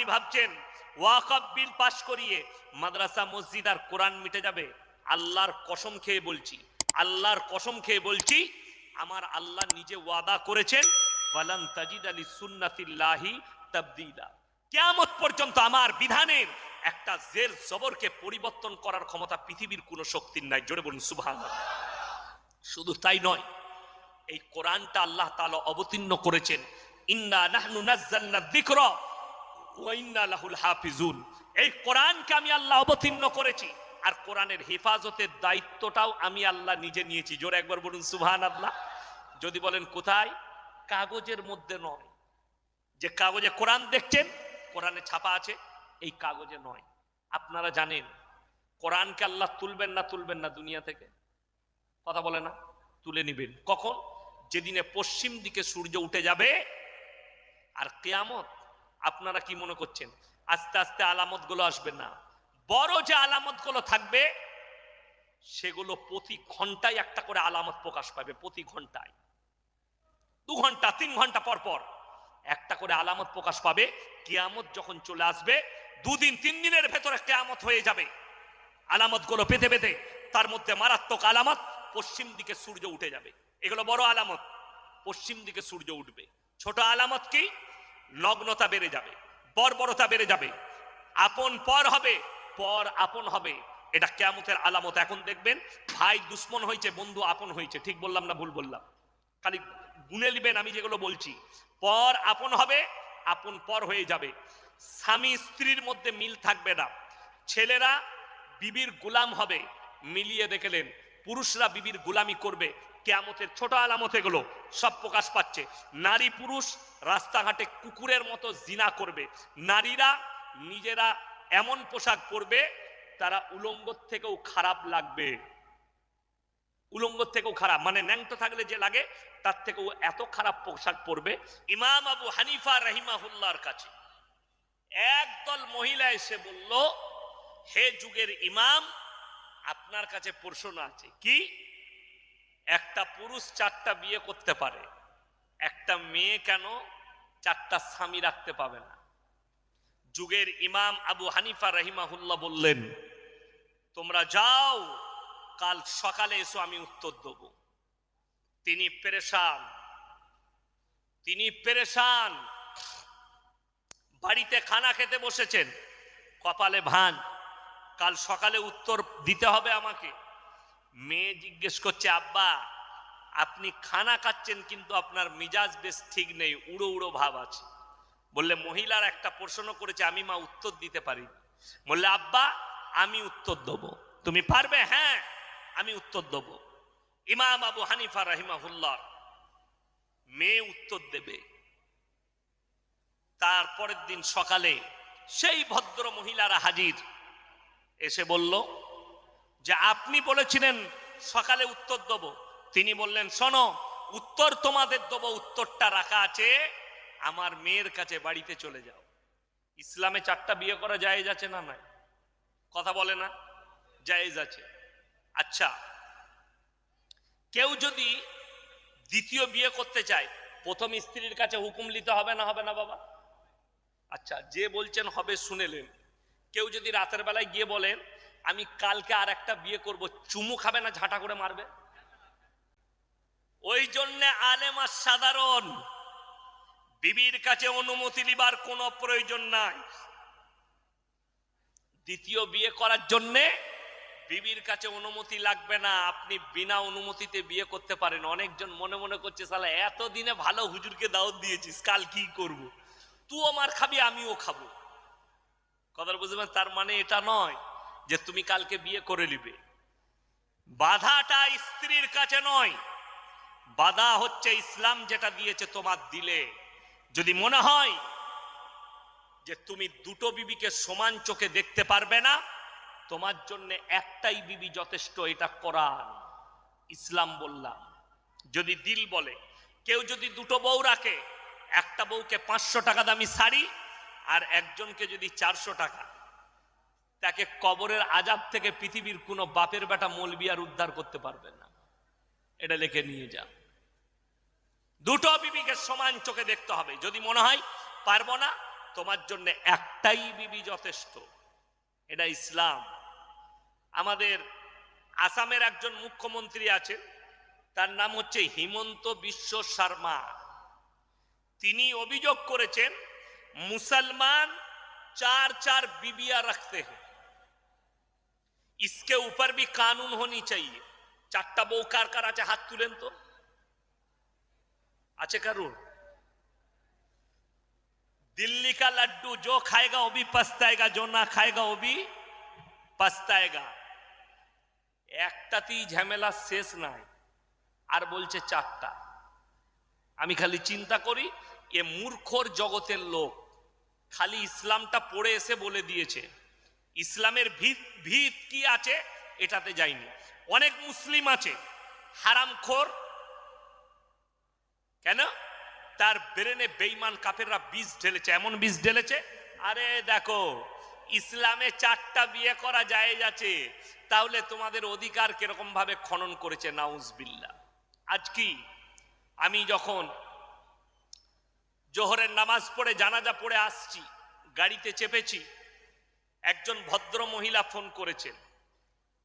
আপনি ভাবছেন, ওয়াকফ বিল পাশ করিয়ে মাদ্রাসা, মসজিদ আর কোরআন মিটে যাবে? আল্লাহর কসম খেয়ে বলছি, আল্লাহর কসম খেয়ে বলছি, আমার আল্লাহ নিজে ওয়াদা করেছেন, ওয়ালান তাজিদ আলী সুন্নাতিল্লাহি তাবদিলা। কেয়ামত পর্যন্ত আমার বিধানের একটা জের জবরকে পরিবর্তন করার ক্ষমতা পৃথিবীর কোনো শক্তির নাই। জোরে বলুন সুবহান শুধু তাই নয়, এই কোরআনটা আল্লাহ তাআলা অবতীর্ণ করেছেন। ইন্না নাহনু নাযালনা যিকরা হাফিজুন। এই কোরআনকে আমি আল্লাহ অবতীর্ণ করেছি। আর কোরআনের হেফাজতের দায়িত্বটাও আমি আল্লাহ নিজে নিয়েছি। জোরে একবার বলুন সুহান আল্লাহ যদি বলেন, কোথায়? কাগজের মধ্যে নয়। যে কাগজে কোরআন দেখছেন, কোরআনে ছাপা আছে, এই কাগজে নয়। আপনারা জানেন, কোরআনকে আল্লাহ তুলবেন না তুলবেন না দুনিয়া থেকে? কথা বলে না? তুলে নিবেন। কখন? যেদিনে পশ্চিম দিকে সূর্য উঠে যাবে, আর কেয়ামত আপনারা কি মনে করছেন? আস্তে আস্তে আলামতগুলো আসবে না। বড় যে আলামতগুলো থাকবে, সেগুলো প্রতি ঘন্টায় একটা করে আলামত প্রকাশ পাবে, প্রতি ঘন্টায়। দু ঘণ্টা, তিন ঘণ্টা পর পর একটা করে আলামত প্রকাশ পাবে। কেয়ামত যখন চলে আসবে, দুদিন, তিন দিনের ভেতরে কেয়ামত হয়ে যাবে। আলামতগুলো পেতে পেতে তার মধ্যে মারাত্মক আলামত পশ্চিম দিকে সূর্য উঠে যাবে। এগুলো বড় আলামত, পশ্চিম দিকে সূর্য উঠবে। ছোট আলামত কি? নগ্নতা বেড়ে যাবে, বর্বরতা বেড়ে যাবে। আপন পর হবে, পর আপন হবে। এটা কেয়ামতের আলামত। এখন দেখবেন, ভাই দুশ্মন হয়েছে, বন্ধু আপন হয়েছে। ঠিক বললাম না ভুল বললাম? খালি গুনে নিবেন আমি যেগুলো বলছি। পর আপন হবে, আপন পর হয়ে যাবে। স্বামী স্ত্রীর মধ্যে মিল থাকবে না। ছেলেরা, বিবির গোলাম হবে। মিলিয়ে দেখলেন পুরুষরা বিবির গোলামি করবে। কেয়ামতের ছোট আলামত এগুলো সব প্রকাশ পাচ্ছে। নারী পুরুষ রাস্তাঘাটে কুকুরের মতো জিনা করবে। নারীরা নিজেরা এমন পোশাক পরবে, তারা উলঙ্গ থেকেও খারাপ লাগবে। উলঙ্গ থেকেও খারাপ মানে ন্যাংটো থাকলে যে লাগে, তার থেকেও এত খারাপ পোশাক পরবে। ইমাম আবু হানিফা রহিমাহুল্লাহর কাছে একদল মহিলা এসে বলল, হে যুগের ইমাম আপনার কাছে প্রশ্ন আছে, কি? একটা পুরুষ চারটা বিয়ে করতে পারে, একটা মেয়ে কেন চারটা স্বামী রাখতে পাবে না? যুগের ইমাম আবু হানিফা রহিমাহুল্লাহ বললেন, তোমরা যাও, কাল সকালে এসো, আমি উত্তর দেব। তিনি পেরেশান তিনি পেরেশান। বাড়িতে খানা খেতে বসেছেন, কপালে ভান। কাল সকালে উত্তর দিতে হবে আমাকে। মেয়ে জিজ্ঞেস করছে, আব্বা, আপনি খানা খাচ্ছেন কিন্তু আপনার মিজাজ বেশ ঠিক নেই, উড়ো উড়ো ভাব আছে। বললে, মহিলার একটা প্রশ্ন করেছে, আমি মা উত্তর দিতে পারি। বললে, আব্বা, আমি উত্তর দেব। তুমি পারবে? হ্যাঁ আমি উত্তর দেব। ইমাম আবু হানিফা রাহিমাহুল্লাহ মেয়ে উত্তর দেবে। তারপরের দিন সকালে সেই ভদ্র মহিলারা হাজির। এসে বলল, যে আপনি বলেছিলেন সকালে উত্তর দেব। তিনি বললেন, শোনো, উত্তর তোমাদের দেবো, উত্তরটা রাখা আছে। আমার মেয়ের কাছে বাড়িতে চলে যাও। ইসলামে চারটা বিয়ে করা জায়েজ আছে না নাই? কথা বলে না, জায়েজ আছে। আচ্ছা কেউ যদি দ্বিতীয় বিয়ে করতে চায়, প্রথম স্ত্রীর কাছে হুকুম নিতে হবে না হবে না বাবা? আচ্ছা যে বলছেন হবে শুনেলেন কেউ যদি রাতের বেলায় গিয়ে বলেন আমি কালকে আর একটা বিয়ে করব, চুমু খাবে না, ঝাঁটা করে মারবে? ওই জন্যে আলেম আর সাধারণ বিবির কাছে অনুমতি নিবার কোনো প্রয়োজন নাই। দ্বিতীয় বিয়ে করার জন্যে বিবির কাছে অনুমতি লাগবে না, আপনি বিনা অনুমতিতে বিয়ে করতে পারেন। অনেকজন মনে মনে করছে, সালা, এতদিনে ভালো হুজুরকে দাওয়াত দিয়েছিস, কাল কি করব। তুই আমার খাবি, আমিও খাব। কথা বুঝবেন তার মানে এটা নয় যে তুমি কালকে বিয়ে করে নিবে। বাধাটা স্ত্রীর কাছে নয়। বাধা হচ্ছে ইসলাম যেটা দিয়েছে তোমার দিলে। যদি মনে হয় যে তুমি দুটো বিবিকে সমান চোখে দেখতে পারবে না, তোমার জন্য একটাই বিবি যথেষ্ট, এটা কোরআন। ইসলাম বললাম। যদি দিল বলে, কেউ যদি দুটো বউ রাখে, একটা বউকে পাঁচশো টাকা দামি শাড়ি আর একজনকে যদি চারশো টাকা, তাকে কবরের আজাব থেকে পৃথিবীর কোনো বাপের বেটা মলবি আর উদ্ধার করতে পারবে না। এটা লিখে নিয়ে যা দুটো বিবিকে সমান চোখে দেখতে হবে। যদি মনে হয়, পারব না, তোমার জন্য একটাই বিবি যথেষ্ট। এটা ইসলাম। আমাদের আসামের একজন মুখ্যমন্ত্রী আছেন, তার নাম হচ্ছে হিমন্ত বিশ্ব শর্মা। তিনি অভিযোগ করেছেন মুসলমান चार चार बीबियां रखते हैं इसके ऊपर भी कानून होनी चाहिए চারটা বউ কার কার আছে হাত তুলেন তো আছে কারুর दिल्ली का लड्डू जो खाएगा वो भी पछताएगा जो ना खाएगा वो भी पछताएगा একটাতেই ঝামেলা শেষ নাই আর বলছে চারটা আমি খালি চিন্তা করি এ মূর্খর জগতের লোক। খালি ইসলামটা পড়ে এসে বলে দিয়েছে। ইসলামের ভিত ভিত কি আছে এটাতে যায়নি অনেক মুসলিম আছে, হারামখোর। কেন? তার ব্রেনে বেইমান কাফেররা বীজ ঢেলেছে। এমন বীজ ঢেলেছে, আরে দেখো, ইসলামে চারটা বিয়ে করা যায় আছে। তাহলে তোমাদের অধিকার কীরকম ভাবে খনন করেছে? নাউজবিল্লা আজ কি? আমি যখন জোহরের নামাজ পড়ে জানাজা পড়ে আসছি, গাড়িতে চেপেছি। একজন ভদ্র মহিলা ফোন করেছেন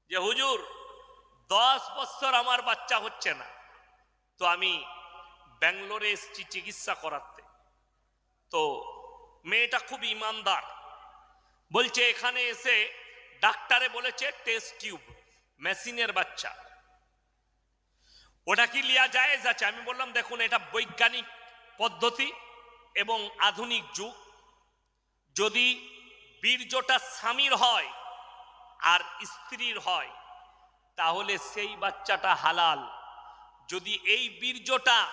যে, হুজুর, দশ বছর আমার বাচ্চা হচ্ছে না। তো আমি ব্যাঙ্গালোরে এসছি চিকিৎসা করাতে। তো মেয়েটা খুব ইমানদার। বলছে, এখানে এসে ডাক্তারে বলেছে টেস্ট টিউব, মেশিনের বাচ্চা। ওটা কি লিয়া জায়েজ আছে? আমি বললাম, দেখুন, এটা বৈজ্ঞানিক পদ্ধতি। এবং আধুনিক যুগ, যদি বীর্যটা স্বামীর হয় আর স্ত্রীর হয়, তাহলে সেই বাচ্চাটা হালাল। যদি এই বীর্যটা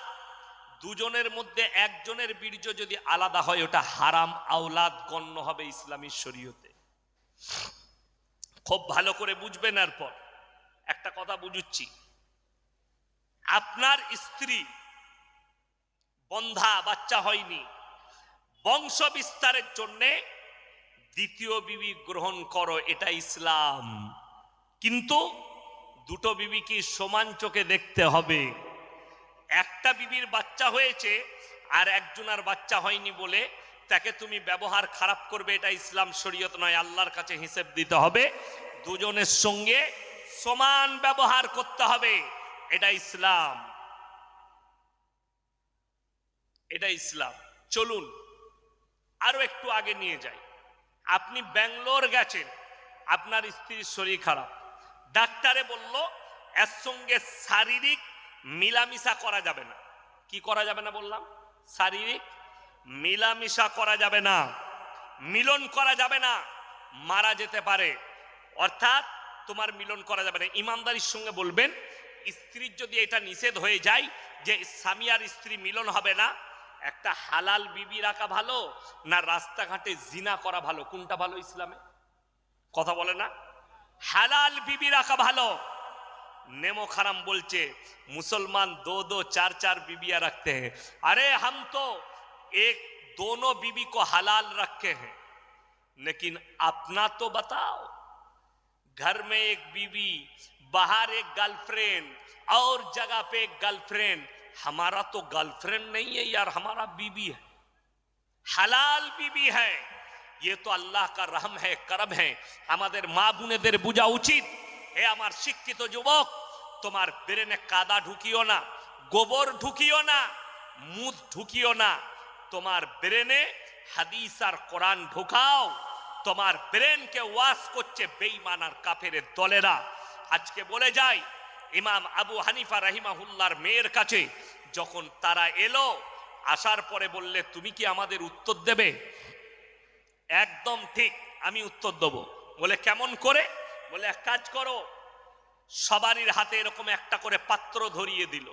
দুজনের মধ্যে একজনের বীর্য যদি আলাদা হয়, ওটা হারাম আওলাদ গণ্য হবে ইসলামী শরীয়তে। খুব ভালো করে বুঝবেন এরপর। একটা কথা বুঝুচ্ছি। আপনার স্ত্রী বন্ধা বাচ্চা হয়নি। বংশ বিস্তারের জন্যে দ্বিতীয় বিবি গ্রহণ করো, এটা ইসলাম। কিন্তু দুটো বিবিকে সমান চোখে দেখতে হবে। একটা বিবির বাচ্চা হয়েছে আর একজনের বাচ্চা হয়নি বলে তাকে তুমি ব্যবহার খারাপ করবে, এটা ইসলাম শরীয়ত নয়, আল্লাহর কাছে হিসেব দিতে হবে। দুজনের সঙ্গে সমান ব্যবহার করতে হবে, এটা ইসলাম। এটা ইসলাম। চলুন, আরও একটু আগে নিয়ে যাই। আপনি ব্যাঙ্গালোর গেছেন, আপনার স্ত্রীর শরীর খারাপ। ডাক্তারে বলল, এর সঙ্গে শারীরিক মিলামিশা করা যাবে না। কি করা যাবে না বললাম? শারীরিক মিলামিশা করা যাবে না। মিলন করা যাবে না। মারা যেতে পারে। অর্থাৎ তোমার মিলন করা যাবে না। ইমানদারির সঙ্গে বলবেন, স্ত্রীর যদি এটা নিষেধ হয়ে যায় যে স্বামী আর স্ত্রী মিলন হবে না একটা হালাল বিবি রাখা ভালো না রাস্তাঘাটে জিনা করা ভালো কোনটা ভালো ইসলামে কথা বলে না হালাল বিবি রাখা ভালো नेमो खरम बोलचे मुसलमान दो दो चार चार बीबियां रखते हैं अरे हम तो एक दोनों बीबी को हलाल रखे हैं लेकिन अपना तो बताओ घर में एक बीबी बाहर एक गर्लफ्रेंड और जगह पे एक गर्लफ्रेंड हमारा तो गर्लफ्रेंड नहीं है यार हमारा बीबी है হালাল বিবি হ্যাঁ ये तो अल्लाह का रहम है करम है আমাদের মা বোনেদের বোঝা উচিত হে আমার শিক্ষিত যুবক তোমার ব্রেনে কাদা ঢুকিও না গোবর ঢুকিও না মুদ ঢুকিও না তোমার ব্রেনে হাদিস আর কোরআন ঢুকাও তোমার ব্রেনকে ওয়াশ করছে বেঈমান আর কাফেরের দলেরা আজকে বলে যায় ইমাম আবু হানিফা রাহিমাহুল্লার মেয়ের কাছে যখন তারা এলো, আসার পরে বললে, তুমি কি আমাদের উত্তর দেবে? একদম ঠিক, আমি উত্তর দেবো। বলে, কেমন করে? বলে, এক কাজ করো সবারই হাতে এরকম একটা করে পাত্র ধরিয়ে দিল।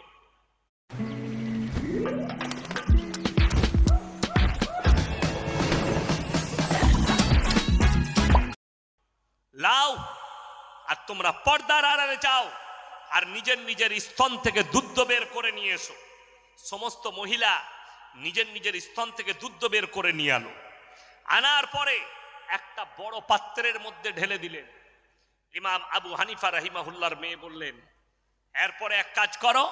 লাও, আর তোমরা পর্দার আড়ালে যাও। আর নিজের নিজের স্তন থেকে দুধ বের করে নিয়ে এসো। সমস্ত মহিলা নিজের নিজের স্তন থেকে দুধ বের করে নিয়ে আলো আনার পরে একটা বড় পাত্রের মধ্যে ঢেলে দিলেন। ইমাম আবু হানিফা রাহিমাহুল্লার মেয়ে বললেন, এরপরে এক কাজ করো